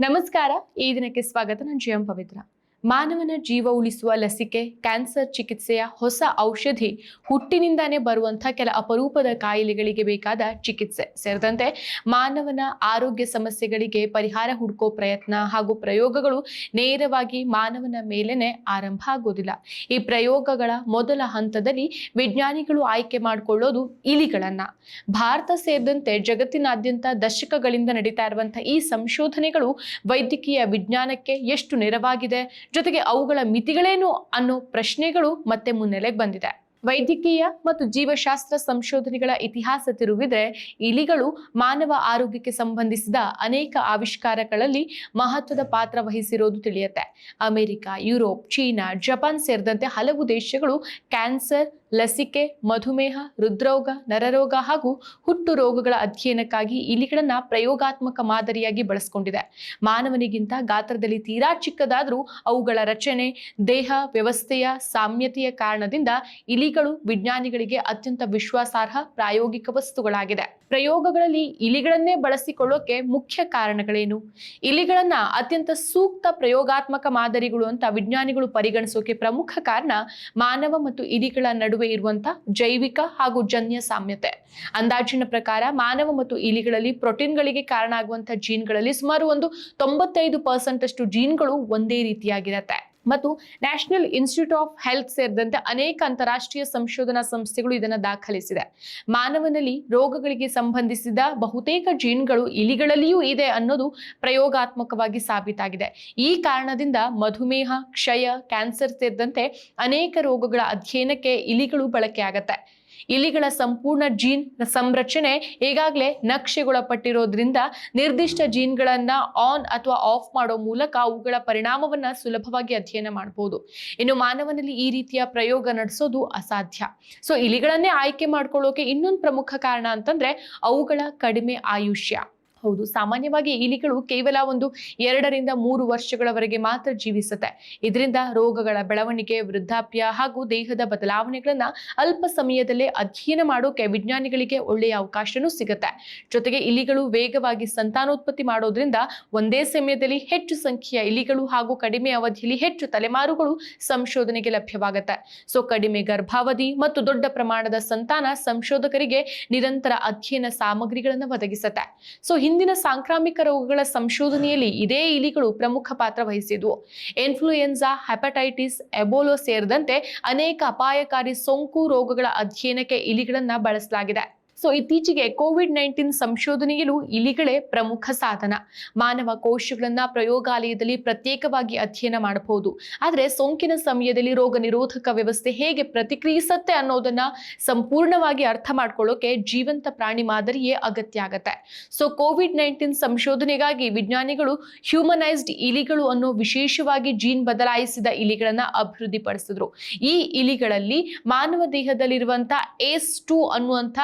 ನಮಸ್ಕಾರ. ಈ ದಿನಕ್ಕೆ ಸ್ವಾಗತ. ನಾನು ಜಯಂ ಪವಿತ್ರ. ಮಾನವನ ಜೀವ ಉಳಿಸುವ ಲಸಿಕೆ, ಕ್ಯಾನ್ಸರ್ ಚಿಕಿತ್ಸೆಯ ಹೊಸ ಔಷಧಿ ಹುಟ್ಟಿನಿಂದಾನೇ ಬರುವಂತಹ ಕೆಲ ಅಪರೂಪದ ಕಾಯಿಲೆಗಳಿಗೆ ಬೇಕಾದ ಚಿಕಿತ್ಸೆ. ಸೇರಿದಂತೆ ಮಾನವನ ಆರೋಗ್ಯ ಸಮಸ್ಯೆಗಳಿಗೆ ಪರಿಹಾರ ಹುಡುಕೋ ಪ್ರಯತ್ನ ಹಾಗೂ ಪ್ರಯೋಗಗಳು ನೇರವಾಗಿ ಮಾನವನ ಮೇಲೇನೆ ಆರಂಭ ಆಗೋದಿಲ್ಲ. ಈ ಪ್ರಯೋಗಗಳ ಮೊದಲ ಹಂತದಲ್ಲಿ ವಿಜ್ಞಾನಿಗಳು ಆಯ್ಕೆ ಮಾಡಿಕೊಳ್ಳೋದು ಇಲಿಗಳನ್ನ. ಭಾರತ ಸೇರಿದಂತೆ ಜಗತ್ತಿನಾದ್ಯಂತ ದಶಕಗಳಿಂದ ನಡೀತಾ ಇರುವಂತಹ ಈ ಸಂಶೋಧನೆಗಳು ವೈದ್ಯಕೀಯ ವಿಜ್ಞಾನಕ್ಕೆ ಎಷ್ಟು ನೆರವಾಗಿದೆ ಜೊತೆಗೆ ಅವುಗಳ ಮಿತಿಗಳೇನು ಅನ್ನೋ ಪ್ರಶ್ನೆಗಳು ಮತ್ತೆ ಮುನ್ನೆಲೆಗೆ ಬಂದಿದೆ. ವೈದ್ಯಕೀಯ ಮತ್ತು ಜೀವಶಾಸ್ತ್ರ ಸಂಶೋಧನೆಗಳ ಇತಿಹಾಸ ತಿರುವಿದ್ರೆ ಇಲಿಗಳು ಮಾನವ ಆರೋಗ್ಯಕ್ಕೆ ಸಂಬಂಧಿಸಿದ ಅನೇಕ ಆವಿಷ್ಕಾರಗಳಲ್ಲಿ ಮಹತ್ವದ ಪಾತ್ರ ವಹಿಸಿರೋದು ತಿಳಿಯುತ್ತೆ. ಅಮೆರಿಕ, ಯುರೋಪ್, ಚೀನಾ, ಜಪಾನ್ ಸೇರಿದಂತೆ ಹಲವು ದೇಶಗಳು ಕ್ಯಾನ್ಸರ್ ಲಸಿಕೆ, ಮಧುಮೇಹ, ಹೃದ್ರೋಗ, ನರರೋಗ ಹಾಗೂ ಹುಟ್ಟು ರೋಗಗಳ ಅಧ್ಯಯನಕ್ಕಾಗಿ ಇಲಿಗಳನ್ನ ಪ್ರಯೋಗಾತ್ಮಕ ಮಾದರಿಯಾಗಿ ಬಳಸ್ಕೊಂಡಿದೆ. ಮಾನವನಿಗಿಂತ ಗಾತ್ರದಲ್ಲಿ ತೀರಾ ಚಿಕ್ಕದಾದರೂ ಅವುಗಳ ರಚನೆ, ದೇಹ ವ್ಯವಸ್ಥೆಯ ಸಾಮ್ಯತೆಯ ಕಾರಣದಿಂದ ಇಲಿಗಳು, ವಿಜ್ಞಾನಿಗಳಿಗೆ ಅತ್ಯಂತ ವಿಶ್ವಾಸಾರ್ಹ ಪ್ರಾಯೋಗಿಕ ವಸ್ತುಗಳಾಗಿದೆ. ಪ್ರಯೋಗಗಳಲ್ಲಿ ಇಲಿಗಳನ್ನೇ ಬಳಸಿಕೊಳ್ಳೋಕೆ ಮುಖ್ಯ ಕಾರಣಗಳೇನು? ಇಲಿಗಳನ್ನ ಅತ್ಯಂತ ಸೂಕ್ತ ಪ್ರಯೋಗಾತ್ಮಕ ಮಾದರಿಗಳು ಅಂತ ವಿಜ್ಞಾನಿಗಳು ಪರಿಗಣಿಸೋಕೆ ಪ್ರಮುಖ ಕಾರಣ ಮಾನವ ಮತ್ತು ಇಲಿಗಳ ನಡುವೆ ಇರುವಂತ ಜೈವಿಕ ಹಾಗೂ ಜನ್ಯ ಸಾಮ್ಯತೆ. ಅಂದಾಜಿನ ಪ್ರಕಾರ ಮಾನವ ಮತ್ತು ಇಲಿಗಳಲ್ಲಿ ಪ್ರೋಟೀನ್ಗಳಿಗೆ ಕಾರಣ ಆಗುವಂತಹ ಜೀನ್ಗಳಲ್ಲಿ ಸುಮಾರು ಒಂದು ತೊಂಬತ್ತೈದು ಪರ್ಸೆಂಟ್ ಅಷ್ಟು ಜೀನ್ಗಳು ಒಂದೇ ರೀತಿಯಾಗಿರತ್ತೆ. ಮತ್ತು ನ್ಯಾಷನಲ್ ಇನ್ಸ್ಟಿಟ್ಯೂಟ್ ಆಫ್ ಹೆಲ್ತ್ ಸೇರಿದಂತೆ ಅನೇಕ ಅಂತಾರಾಷ್ಟ್ರೀಯ ಸಂಶೋಧನಾ ಸಂಸ್ಥೆಗಳು ಇದನ್ನು ದಾಖಲಿಸಿದೆ. ಮಾನವನಲ್ಲಿ ರೋಗಗಳಿಗೆ ಸಂಬಂಧಿಸಿದ ಬಹುತೇಕ ಜೀನ್ಗಳು ಇಲಿಗಳಲ್ಲಿಯೂ ಇದೆ ಅನ್ನೋದು ಪ್ರಯೋಗಾತ್ಮಕವಾಗಿ ಸಾಬೀತಾಗಿದೆ. ಈ ಕಾರಣದಿಂದ ಮಧುಮೇಹ, ಕ್ಷಯ, ಕ್ಯಾನ್ಸರ್ ಸೇರಿದಂತೆ ಅನೇಕ ರೋಗಗಳ ಅಧ್ಯಯನಕ್ಕೆ ಇಲಿಗಳು ಬಳಕೆ ಆಗತ್ತೆ ಇಲಿಗಳ ಸಂಪೂರ್ಣ ಜೀನ್ ಸಂರಚನೆ ಈಗಾಗಲೇ ನಕ್ಷೆಗೊಳಪಟ್ಟಿರೋದ್ರಿಂದ ನಿರ್ದಿಷ್ಟ ಜೀನ್ಗಳನ್ನ ಆನ್ ಅಥವಾ ಆಫ್ ಮಾಡೋ ಮೂಲಕ ಅವುಗಳ ಪರಿಣಾಮವನ್ನ ಸುಲಭವಾಗಿ ಅಧ್ಯಯನ ಮಾಡಬಹುದು ಇನ್ನು ಮಾನವನಲ್ಲಿ ಈ ರೀತಿಯ ಪ್ರಯೋಗ ನಡೆಸೋದು ಅಸಾಧ್ಯ. ಸೊ ಇಲಿಗಳನ್ನೇ ಆಯ್ಕೆ ಮಾಡ್ಕೊಳ್ಳೋಕೆ ಇನ್ನೊಂದು ಪ್ರಮುಖ ಕಾರಣ ಅಂತಂದ್ರೆ ಅವುಗಳ ಕಡಿಮೆ ಆಯುಷ್ಯ. ಹೌದು. ಸಾಮಾನ್ಯವಾಗಿ ಇಲಿಗಳು ಕೇವಲ ಒಂದು ಎರಡರಿಂದ ಮೂರು ವರ್ಷಗಳವರೆಗೆ ಮಾತ್ರ ಜೀವಿಸುತ್ತೆ. ಇದರಿಂದ ರೋಗಗಳ ಬೆಳವಣಿಗೆ, ವೃದ್ಧಾಪ್ಯ ಹಾಗೂ ದೇಹದ ಬದಲಾವಣೆಗಳನ್ನ ಅಲ್ಪ ಸಮಯದಲ್ಲೇ ಅಧ್ಯಯನ ಮಾಡೋಕೆ ವಿಜ್ಞಾನಿಗಳಿಗೆ ಒಳ್ಳೆಯ ಅವಕಾಶನೂ ಸಿಗುತ್ತೆ. ಜೊತೆಗೆ ಇಲಿಗಳು ವೇಗವಾಗಿ ಸಂತಾನೋತ್ಪತ್ತಿ ಮಾಡೋದ್ರಿಂದ ಒಂದೇ ಸಮಯದಲ್ಲಿ ಹೆಚ್ಚು ಸಂಖ್ಯೆಯ ಇಲಿಗಳು ಹಾಗೂ ಕಡಿಮೆ ಅವಧಿಯಲ್ಲಿ ಹೆಚ್ಚು ತಲೆಮಾರುಗಳು ಸಂಶೋಧನೆಗೆ ಲಭ್ಯವಾಗುತ್ತೆ. ಸೊ, ಕಡಿಮೆ ಗರ್ಭಾವಧಿ ಮತ್ತು ದೊಡ್ಡ ಪ್ರಮಾಣದ ಸಂತಾನ ಸಂಶೋಧಕರಿಗೆ ನಿರಂತರ ಅಧ್ಯಯನ ಸಾಮಗ್ರಿಗಳನ್ನು ಒದಗಿಸುತ್ತೆ. ಸೊ ಹಿಂದಿನ ಸಾಂಕ್ರಾಮಿಕ ರೋಗಗಳ ಸಂಶೋಧನೆಯಲ್ಲಿ ಇದೇ ಇಲಿಗಳು ಪ್ರಮುಖ ಪಾತ್ರ ವಹಿಸಿದ್ವು. ಇನ್ಫ್ಲೂಯೆನ್ಸಾ ಹೆಪಟೈಟಿಸ್, ಎಬೋಲೋ ಸೇರಿದಂತೆ ಅನೇಕ ಅಪಾಯಕಾರಿ ಸೋಂಕು ರೋಗಗಳ ಅಧ್ಯಯನಕ್ಕೆ ಇಲಿಗಳನ್ನ ಬಳಸಲಾಗಿದೆ. ಸೊ ಇತ್ತೀಚೆಗೆ ಕೋವಿಡ್ ನೈನ್ಟೀನ್ ಸಂಶೋಧನೆಯಲ್ಲೂ ಇಲಿಗಳೇ ಪ್ರಮುಖ ಸಾಧನ. ಮಾನವ ಕೋಶಗಳನ್ನ ಪ್ರಯೋಗಾಲಯದಲ್ಲಿ ಪ್ರತ್ಯೇಕವಾಗಿ ಅಧ್ಯಯನ ಮಾಡಬಹುದು. ಆದರೆ ಸೋಂಕಿನ ಸಮಯದಲ್ಲಿ ರೋಗ ನಿರೋಧಕ ವ್ಯವಸ್ಥೆ ಹೇಗೆ ಪ್ರತಿಕ್ರಿಯಿಸುತ್ತೆ ಅನ್ನೋದನ್ನ ಸಂಪೂರ್ಣವಾಗಿ ಅರ್ಥ ಮಾಡ್ಕೊಳ್ಳೋಕೆ ಜೀವಂತ ಪ್ರಾಣಿ ಮಾದರಿಯೇ ಅಗತ್ಯ ಆಗತ್ತೆ. ಸೊ ಕೋವಿಡ್ ನೈನ್ಟೀನ್ ಸಂಶೋಧನೆಗಾಗಿ ವಿಜ್ಞಾನಿಗಳು ಹ್ಯೂಮನೈಸ್ಡ್ ಇಲಿಗಳು ಅನ್ನೋ ವಿಶೇಷವಾಗಿ ಜೀನ್ ಬದಲಾಯಿಸಿದ ಇಲಿಗಳನ್ನ ಅಭಿವೃದ್ಧಿಪಡಿಸಿದ್ರು. ಈ ಇಲಿಗಳಲ್ಲಿ ಮಾನವ ದೇಹದಲ್ಲಿರುವಂತಹ ಎಸ್ ಟು ಅನ್ನುವಂಥ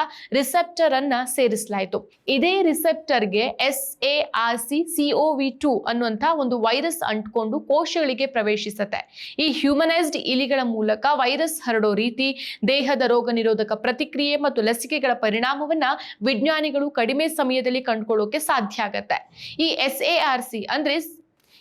ರಿಸೆಪ್ಟರ್ ಅನ್ನ ಸೇರಿಸಲಾಯಿತು. ಇದೇ ರಿಸೆಪ್ಟರ್ಗೆ S A R C CO V two ಅನ್ನುವಂತಹ ಒಂದು ವೈರಸ್ ಅಂಟ್ಕೊಂಡು ಕೋಶಗಳಿಗೆ ಪ್ರವೇಶಿಸುತ್ತೆ. ಈ ಹ್ಯೂಮನೈಸ್ಡ್ ಇಲಿಗಳ ಮೂಲಕ ವೈರಸ್ ಹರಡೋ ರೀತಿ ದೇಹದ ರೋಗ ನಿರೋಧಕ ಪ್ರತಿಕ್ರಿಯೆ ಮತ್ತು ಲಸಿಕೆಗಳ ಪರಿಣಾಮವನ್ನ ವಿಜ್ಞಾನಿಗಳು ಕಡಿಮೆ ಸಮಯದಲ್ಲಿ ಕಂಡುಕೊಳ್ಳೋಕೆ ಸಾಧ್ಯ ಆಗತ್ತೆ. ಈ ಎಸ್ ಎ ಆರ್ ಸಿ ಅಂದ್ರೆ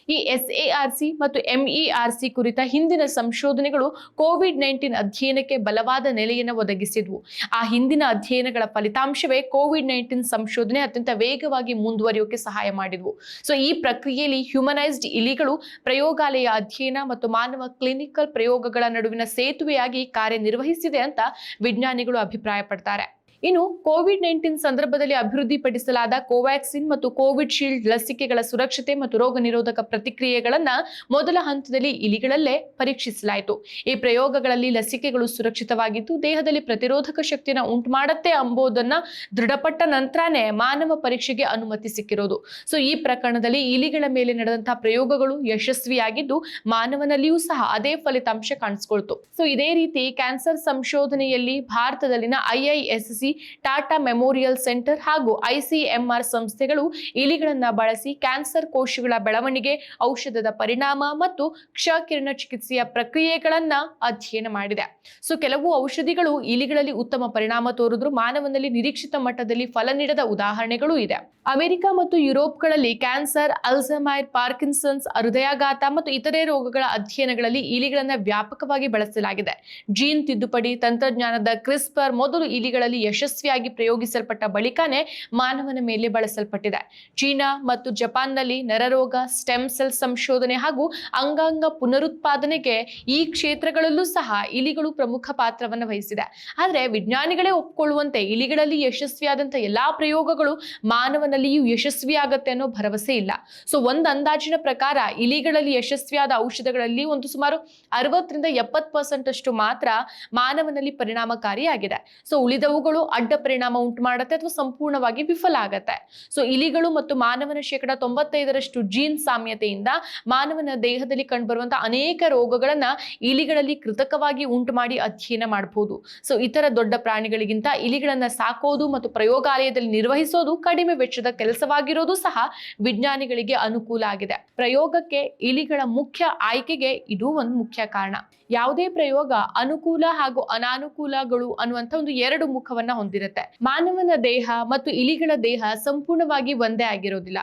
ಈ ಎಸ್ ಎ ಆರ್ ಸಿ ಮತ್ತು ಎಂಇಆರ್ಸಿ ಕುರಿತ ಹಿಂದಿನ ಸಂಶೋಧನೆಗಳು ಕೋವಿಡ್ ನೈನ್ಟೀನ್ ಅಧ್ಯಯನಕ್ಕೆ ಬಲವಾದ ನೆಲೆಯನ್ನು ಒದಗಿಸಿದ್ವು. ಆ ಹಿಂದಿನ ಅಧ್ಯಯನಗಳ ಫಲಿತಾಂಶವೇ ಕೋವಿಡ್ ನೈನ್ಟೀನ್ ಸಂಶೋಧನೆ ಅತ್ಯಂತ ವೇಗವಾಗಿ ಮುಂದುವರಿಯೋಕೆ ಸಹಾಯ ಮಾಡಿದ್ವು. ಸೊ, ಈ ಪ್ರಕ್ರಿಯೆಯಲ್ಲಿ ಹ್ಯೂಮನೈಸ್ಡ್ ಇಲಿಗಳು ಪ್ರಯೋಗಾಲಯ ಅಧ್ಯಯನ ಮತ್ತು ಮಾನವ ಕ್ಲಿನಿಕಲ್ ಪ್ರಯೋಗಗಳ ನಡುವಿನ ಸೇತುವೆಯಾಗಿ ಕಾರ್ಯನಿರ್ವಹಿಸಿದೆ ಅಂತ ವಿಜ್ಞಾನಿಗಳು ಅಭಿಪ್ರಾಯಪಡ್ತಾರೆ. ಇನ್ನು ಕೋವಿಡ್ ನೈನ್ಟೀನ್ ಸಂದರ್ಭದಲ್ಲಿ ಅಭಿವೃದ್ಧಿಪಡಿಸಲಾದ ಕೋವ್ಯಾಕ್ಸಿನ್ ಮತ್ತು ಕೋವಿಡ್ ಶೀಲ್ಡ್ ಲಸಿಕೆಗಳ ಸುರಕ್ಷತೆ ಮತ್ತು ರೋಗ ನಿರೋಧಕ ಪ್ರತಿಕ್ರಿಯೆಗಳನ್ನ ಮೊದಲ ಹಂತದಲ್ಲಿ ಇಲಿಗಳಲ್ಲೇ ಪರೀಕ್ಷಿಸಲಾಯಿತು. ಈ ಪ್ರಯೋಗಗಳಲ್ಲಿ ಲಸಿಕೆಗಳು ಸುರಕ್ಷಿತವಾಗಿದ್ದು, ದೇಹದಲ್ಲಿ ಪ್ರತಿರೋಧಕ ಶಕ್ತಿಯನ್ನು ಉಂಟು ಮಾಡತ್ತೆ ಎಂಬುದನ್ನ ದೃಢಪಟ್ಟ ನಂತರನೇ ಮಾನವ ಪರೀಕ್ಷೆಗೆ ಅನುಮತಿ ಸಿಕ್ಕಿರೋದು. ಸೊ, ಈ ಪ್ರಕರಣದಲ್ಲಿ ಇಲಿಗಳ ಮೇಲೆ ನಡೆದಂತಹ ಪ್ರಯೋಗಗಳು ಯಶಸ್ವಿಯಾಗಿದ್ದು, ಮಾನವನಲ್ಲಿಯೂ ಸಹ ಅದೇ ಫಲಿತಾಂಶ ಕಾಣಿಸ್ಕೊಳ್ತು. ಸೊ, ಇದೇ ರೀತಿ ಕ್ಯಾನ್ಸರ್ ಸಂಶೋಧನೆಯಲ್ಲಿ ಭಾರತದಲ್ಲಿನ ಐಐಎಸ್ಸಿ ಟಾಟಾ ಮೆಮೋರಿಯಲ್ ಸೆಂಟರ್ ಹಾಗೂ ಐಸಿಎಂಆರ್ ಸಂಸ್ಥೆಗಳು ಇಲಿಗಳನ್ನ ಬಳಸಿ ಕ್ಯಾನ್ಸರ್ ಕೋಶಗಳ ಬೆಳವಣಿಗೆ, ಔಷಧದ ಪರಿಣಾಮ ಮತ್ತು ಕ್ಷಕಿರಣ ಚಿಕಿತ್ಸೆಯ ಪ್ರಕ್ರಿಯೆಗಳನ್ನ ಅಧ್ಯಯನ ಮಾಡಿದೆ. ಸೊ ಕೆಲವು ಔಷಧಿಗಳು ಇಲಿಗಳಲ್ಲಿ ಉತ್ತಮ ಪರಿಣಾಮ ತೋರಿದ್ರು, ಮಾನವನಲ್ಲಿ ನಿರೀಕ್ಷಿತ ಮಟ್ಟದಲ್ಲಿ ಫಲ ನೀಡದ ಉದಾಹರಣೆಗಳು ಇದೆ. ಅಮೆರಿಕ ಮತ್ತು ಯುರೋಪ್ಗಳಲ್ಲಿ ಕ್ಯಾನ್ಸರ್ ಅಲ್ಝಮೈರ್ ಪಾರ್ಕಿನ್ಸನ್ಸ್, ಹೃದಯಾಘಾತ ಮತ್ತು ಇತರೆ ರೋಗಗಳ ಅಧ್ಯಯನಗಳಲ್ಲಿ ಇಲಿಗಳನ್ನ ವ್ಯಾಪಕವಾಗಿ ಬಳಸಲಾಗಿದೆ. ಜೀನ್ ತಿದ್ದುಪಡಿ ತಂತ್ರಜ್ಞಾನದ ಕ್ರಿಸ್ಪರ್ ಮೊದಲು ಇಲಿಗಳಲ್ಲಿ ಯಶಸ್ವಿಯಾಗಿ ಪ್ರಯೋಗಿಸಲ್ಪಟ್ಟ ಬಳಿಕನೇ ಮಾನವನ ಮೇಲೆ ಬಳಸಲ್ಪಟ್ಟಿದೆ. ಚೀನಾ ಮತ್ತು ಜಪಾನ್ನಲ್ಲಿ ನರರೋಗ, ಸ್ಟೆಮ್ ಸೆಲ್ ಸಂಶೋಧನೆ ಹಾಗೂ ಅಂಗಾಂಗ ಪುನರುತ್ಪಾದನೆಗೆ ಈ ಕ್ಷೇತ್ರಗಳಲ್ಲೂ ಸಹ ಇಲಿಗಳು ಪ್ರಮುಖ ಪಾತ್ರವನ್ನು ವಹಿಸಿದೆ. ಆದರೆ ವಿಜ್ಞಾನಿಗಳೇ ಒಪ್ಪಿಕೊಳ್ಳುವಂತೆ ಇಲಿಗಳಲ್ಲಿ ಯಶಸ್ವಿಯಾದಂಥ ಎಲ್ಲಾ ಪ್ರಯೋಗಗಳು ಮಾನವನಲ್ಲಿಯೂ ಯಶಸ್ವಿಯಾಗತ್ತೆ ಅನ್ನೋ ಭರವಸೆ ಇಲ್ಲ. ಸೊ, ಒಂದು ಅಂದಾಜಿನ ಪ್ರಕಾರ ಇಲಿಗಳಲ್ಲಿ ಯಶಸ್ವಿಯಾದ ಔಷಧಗಳಲ್ಲಿ ಒಂದು ಸುಮಾರು ಅರವತ್ತರಿಂದ ಎಪ್ಪತ್ತು ಪರ್ಸೆಂಟ್ ಅಷ್ಟು ಮಾತ್ರ ಮಾನವನಲ್ಲಿ ಪರಿಣಾಮಕಾರಿಯಾಗಿದೆ. ಸೊ, ಉಳಿದವುಗಳು ಅಡ್ಡ ಪರಿಣಾಮ ಉಂಟು ಮಾಡುತ್ತೆ ಅಥವಾ ಸಂಪೂರ್ಣವಾಗಿ ವಿಫಲ ಆಗತ್ತೆ. ಸೊ ಇಲಿಗಳು ಮತ್ತು ಮಾನವನ ಶೇಕಡ ತೊಂಬತ್ತೈದರಷ್ಟು ಜೀನ್ ಸಾಮ್ಯತೆಯಿಂದ ಮಾನವನ ದೇಹದಲ್ಲಿ ಕಂಡುಬರುವಂತಹ ಅನೇಕ ರೋಗಗಳನ್ನ ಇಲಿಗಳಲ್ಲಿ ಕೃತಕವಾಗಿ ಉಂಟು ಮಾಡಿ ಅಧ್ಯಯನ ಮಾಡಬಹುದು ಸೊ ಇತರ ದೊಡ್ಡ ಪ್ರಾಣಿಗಳಿಗಿಂತ ಇಲಿಗಳನ್ನ ಸಾಕೋದು ಮತ್ತು ಪ್ರಯೋಗಾಲಯದಲ್ಲಿ ನಿರ್ವಹಿಸೋದು ಕಡಿಮೆ ವೆಚ್ಚದ ಕೆಲಸವಾಗಿರೋದು ಸಹ ವಿಜ್ಞಾನಿಗಳಿಗೆ ಅನುಕೂಲ ಆಗಿದೆ. ಪ್ರಯೋಗಕ್ಕೆ ಇಲಿಗಳ ಮುಖ್ಯ ಆಯ್ಕೆಗೆ ಇದು ಒಂದು ಮುಖ್ಯ ಕಾರಣ. ಯಾವುದೇ ಪ್ರಯೋಗ ಅನುಕೂಲ ಹಾಗೂ ಅನಾನುಕೂಲಗಳು ಅನ್ನುವಂಥ ಒಂದು ಎರಡು ಮುಖವನ್ನ ಹೊಂದಿರುತ್ತೆ. ಮಾನವನ ದೇಹ ಮತ್ತು ಇಲಿಗಳ ದೇಹ ಸಂಪೂರ್ಣವಾಗಿ ಒಂದೇ ಆಗಿರೋದಿಲ್ಲ.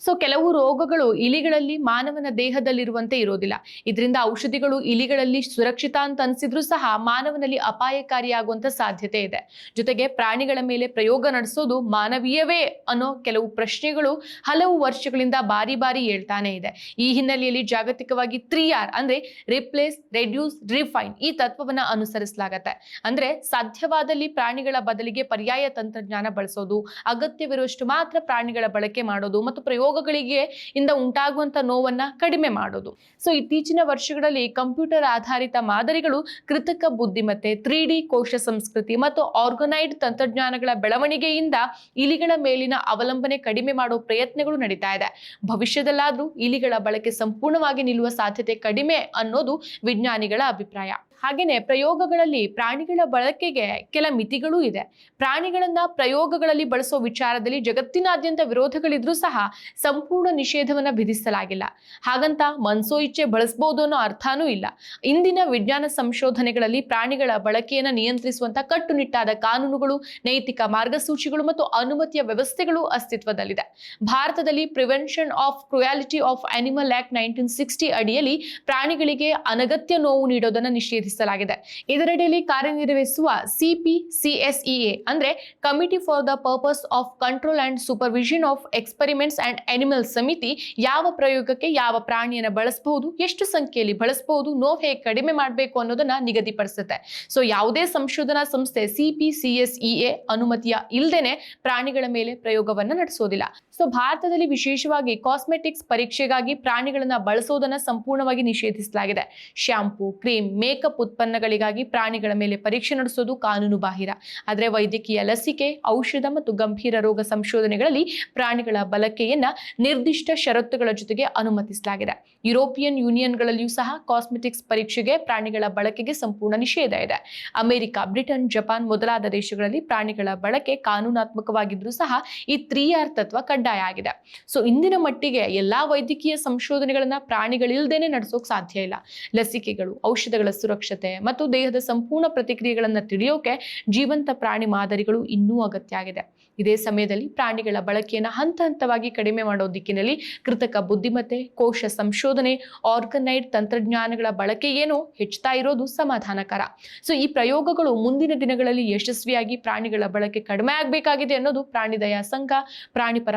ಸೊ ಕೆಲವು ರೋಗಗಳು ಇಲಿಗಳಲ್ಲಿ ಮಾನವನ ದೇಹದಲ್ಲಿರುವಂತೆ ಇರೋದಿಲ್ಲ. ಇದರಿಂದ ಔಷಧಿಗಳು ಇಲಿಗಳಲ್ಲಿ ಸುರಕ್ಷಿತ ಅಂತ ಅನ್ಸಿದ್ರು ಸಹ ಮಾನವನಲ್ಲಿ ಅಪಾಯಕಾರಿಯಾಗುವಂತ ಸಾಧ್ಯತೆ ಇದೆ. ಜೊತೆಗೆ ಪ್ರಾಣಿಗಳ ಮೇಲೆ ಪ್ರಯೋಗ ನಡೆಸೋದು ಮಾನವೀಯವೇ ಅನ್ನೋ ಕೆಲವು ಪ್ರಶ್ನೆಗಳು ಹಲವು ವರ್ಷಗಳಿಂದ ಬಾರಿ ಬಾರಿ ಹೇಳ್ತಾನೆ ಇದೆ. ಈ ಹಿನ್ನೆಲೆಯಲ್ಲಿ ಜಾಗತಿಕವಾಗಿ ತ್ರೀ ಆರ್ ಅಂದ್ರೆ ರಿಪ್ಲೇಸ್ ರೆಡ್ಯೂಸ್ ರಿಫೈನ್ ಈ ತತ್ವವನ್ನ ಅನುಸರಿಸಲಾಗತ್ತೆ. ಅಂದ್ರೆ ಸಾಧ್ಯವಾದಲ್ಲಿ ಪ್ರಾಣಿಗಳ ಬದಲಿಗೆ ಪರ್ಯಾಯ ತಂತ್ರಜ್ಞಾನ ಬಳಸೋದು, ಅಗತ್ಯವಿರುವಷ್ಟು ಮಾತ್ರ ಪ್ರಾಣಿಗಳ ಬಳಕೆ ಮಾಡೋದು ಮತ್ತು ಪ್ರಯೋಗಗಳಿಗೆ ಇಂದ ಉಂಟಾಗುವಂತ ನೋವನ್ನ ಕಡಿಮೆ ಮಾಡೋದು. ಸೊ ಇತ್ತೀಚಿನ ವರ್ಷಗಳಲ್ಲಿ ಕಂಪ್ಯೂಟರ್ ಆಧಾರಿತ ಮಾದರಿಗಳು ಕೃತಕ ಬುದ್ಧಿಮತ್ತೆ ತ್ರೀ ಕೋಶ ಸಂಸ್ಕೃತಿ ಮತ್ತು ಆರ್ಗನೈಡ್ ತಂತ್ರಜ್ಞಾನಗಳ ಬೆಳವಣಿಗೆಯಿಂದ ಇಲಿಗಳ ಮೇಲಿನ ಅವಲಂಬನೆ ಕಡಿಮೆ ಮಾಡೋ ಪ್ರಯತ್ನಗಳು ನಡೀತಾ ಇದೆ. ಭವಿಷ್ಯದಲ್ಲಾದ್ರೂ ಇಲಿಗಳ ಬಳಕೆ ಸಂಪೂರ್ಣವಾಗಿ ನಿಲ್ಲುವ ಸಾಧ್ಯತೆ ಕಡಿಮೆ ಅನ್ನೋದು ವಿಜ್ಞಾನಿಗಳ ಅಭಿಪ್ರಾಯ. ಹಾಗೇನೆ ಪ್ರಯೋಗಗಳಲ್ಲಿ ಪ್ರಾಣಿಗಳ ಬಳಕೆಗೆ ಕೆಲ ಮಿತಿಗಳೂ ಇದೆ. ಪ್ರಾಣಿಗಳನ್ನ ಪ್ರಯೋಗಗಳಲ್ಲಿ ಬಳಸೋ ವಿಚಾರದಲ್ಲಿ ಜಗತ್ತಿನಾದ್ಯಂತ ವಿರೋಧಗಳಿದ್ರೂ ಸಹ ಸಂಪೂರ್ಣ ನಿಷೇಧವನ್ನ ವಿಧಿಸಲಾಗಿಲ್ಲ. ಹಾಗಂತ ಮನ್ಸೋ ಇಚ್ಛೆ ಬಳಸಬಹುದು ಅನ್ನೋ ಅರ್ಥನೂ ಇಲ್ಲ. ಇಂದಿನ ವಿಜ್ಞಾನ ಸಂಶೋಧನೆಗಳಲ್ಲಿ ಪ್ರಾಣಿಗಳ ಬಳಕೆಯನ್ನ ನಿಯಂತ್ರಿಸುವಂತ ಕಟ್ಟುನಿಟ್ಟಾದ ಕಾನೂನುಗಳು, ನೈತಿಕ ಮಾರ್ಗಸೂಚಿಗಳು ಮತ್ತು ಅನುಮತಿಯ ವ್ಯವಸ್ಥೆಗಳು ಅಸ್ತಿತ್ವದಲ್ಲಿದೆ. ಭಾರತದಲ್ಲಿ prevention of cruelty of animal act nineteen sixty ಅಡಿಯಲ್ಲಿ ಪ್ರಾಣಿಗಳಿಗೆ ಅನಗತ್ಯ ನೋವು ನೀಡೋದನ್ನ ನಿಷೇಧಿಸಲಾಗಿದೆ ಇದರಡಿಯಲ್ಲಿ ಕಾರ್ಯನಿರ್ವಹಿಸುವ ಸಿಪಿ ಸಿಎಸ್ಇಎ ಅಂದ್ರೆ committee for the purpose of control and supervision of experiments and animal ಸಮಿತಿ ಯಾವ ಪ್ರಯೋಗಕ್ಕೆ ಯಾವ ಪ್ರಾಣಿಯನ್ನ ಬಳಸಬಹುದು, ಎಷ್ಟು ಸಂಖ್ಯೆಯಲ್ಲಿ ಬಳಸಬಹುದು, ನೋವು ಹೇಗೆ ಕಡಿಮೆ ಮಾಡಬೇಕು ಅನ್ನೋದನ್ನ ನಿಗದಿಪಡಿಸುತ್ತೆ. ಸೊ ಯಾವುದೇ ಸಂಶೋಧನಾ ಸಂಸ್ಥೆ ಸಿಪಿ ಸಿಎಸ್ಇಎ ಅನುಮತಿಯ ಇಲ್ಲದೇನೆ ಪ್ರಾಣಿಗಳ ಮೇಲೆ ಪ್ರಯೋಗವನ್ನ ನಡೆಸೋದಿಲ್ಲ. ಸೊ ಭಾರತದಲ್ಲಿ ವಿಶೇಷವಾಗಿ ಕಾಸ್ಮೆಟಿಕ್ಸ್ ಪರೀಕ್ಷೆಗಾಗಿ ಪ್ರಾಣಿಗಳನ್ನ ಬಳಸೋದನ್ನ ಸಂಪೂರ್ಣವಾಗಿ ನಿಷೇಧಿಸಲಾಗಿದೆ. ಶ್ಯಾಂಪೂ ಕ್ರೀಮ್ ಮೇಕಪ್ ಉತ್ಪನ್ನಗಳಿಗಾಗಿ ಪ್ರಾಣಿಗಳ ಮೇಲೆ ಪರೀಕ್ಷೆ ನಡೆಸೋದು ಕಾನೂನು ಬಾಹಿರ. ಆದರೆ ವೈದ್ಯಕೀಯ ಲಸಿಕೆ, ಔಷಧ ಮತ್ತು ಗಂಭೀರ ರೋಗ ಸಂಶೋಧನೆಗಳಲ್ಲಿ ಪ್ರಾಣಿಗಳ ಬಳಕೆಯನ್ನ ನಿರ್ದಿಷ್ಟ ಷರತ್ತುಗಳ ಜೊತೆಗೆ ಅನುಮತಿಸಲಾಗಿದೆ. ಯುರೋಪಿಯನ್ ಯೂನಿಯನ್ಗಳಲ್ಲಿಯೂ ಸಹ ಕಾಸ್ಮೆಟಿಕ್ಸ್ ಪರೀಕ್ಷೆಗೆ ಪ್ರಾಣಿಗಳ ಬಳಕೆಗೆ ಸಂಪೂರ್ಣ ನಿಷೇಧ ಇದೆ. ಅಮೆರಿಕ, ಬ್ರಿಟನ್, ಜಪಾನ್ ಮೊದಲಾದ ದೇಶಗಳಲ್ಲಿ ಪ್ರಾಣಿಗಳ ಬಳಕೆ ಕಾನೂನಾತ್ಮಕವಾಗಿದ್ರೂ ಸಹ ಈ ತ್ರೀ ಆರ್ ತತ್ವ ಕಡ್ಡಾಯ ಆಗಿದೆ. ಸೊ ಇಂದಿನ ಮಟ್ಟಿಗೆ ಎಲ್ಲಾ ವೈದ್ಯಕೀಯ ಸಂಶೋಧನೆಗಳನ್ನ ಪ್ರಾಣಿಗಳಿಲ್ದೇನೆ ನಡೆಸೋಕೆ ಸಾಧ್ಯ ಇಲ್ಲ. ಲಸಿಕೆಗಳು, ಔಷಧಗಳ ಸುರಕ್ಷತೆ ಮತ್ತು ದೇಹದ ಸಂಪೂರ್ಣ ಪ್ರತಿಕ್ರಿಯೆಗಳನ್ನ ತಿಳಿಯೋಕೆ ಜೀವಂತ ಪ್ರಾಣಿ ಮಾದರಿಗಳು ಇನ್ನೂ ಅಗತ್ಯ ಆಗಿದೆ. ಇದೇ ಸಮಯದಲ್ಲಿ ಪ್ರಾಣಿಗಳ ಬಳಕೆಯನ್ನು ಹಂತ ಹಂತವಾಗಿ ಕಡಿಮೆ ಮಾಡೋ ದಿಕ್ಕಿನಲ್ಲಿ ಕೃತಕ ಬುದ್ಧಿಮತ್ತೆ, ಕೋಶ ಸಂಶೋಧನೆ, ಆರ್ಗನೈಡ್ ತಂತ್ರಜ್ಞಾನಗಳ ಬಳಕೆ ಏನು ಹೆಚ್ಚುತ್ತಾ ಇರೋದು ಸಮಾಧಾನಕರ. ಸೊ ಈ ಪ್ರಯೋಗಗಳು ಮುಂದಿನ ದಿನಗಳಲ್ಲಿ ಯಶಸ್ವಿಯಾಗಿ ಪ್ರಾಣಿಗಳ ಬಳಕೆ ಕಡಿಮೆ ಆಗಬೇಕಾಗಿದೆ ಅನ್ನೋದು ಪ್ರಾಣಿ ದಯಾ ಸಂಘ, ಪ್ರಾಣಿಪರ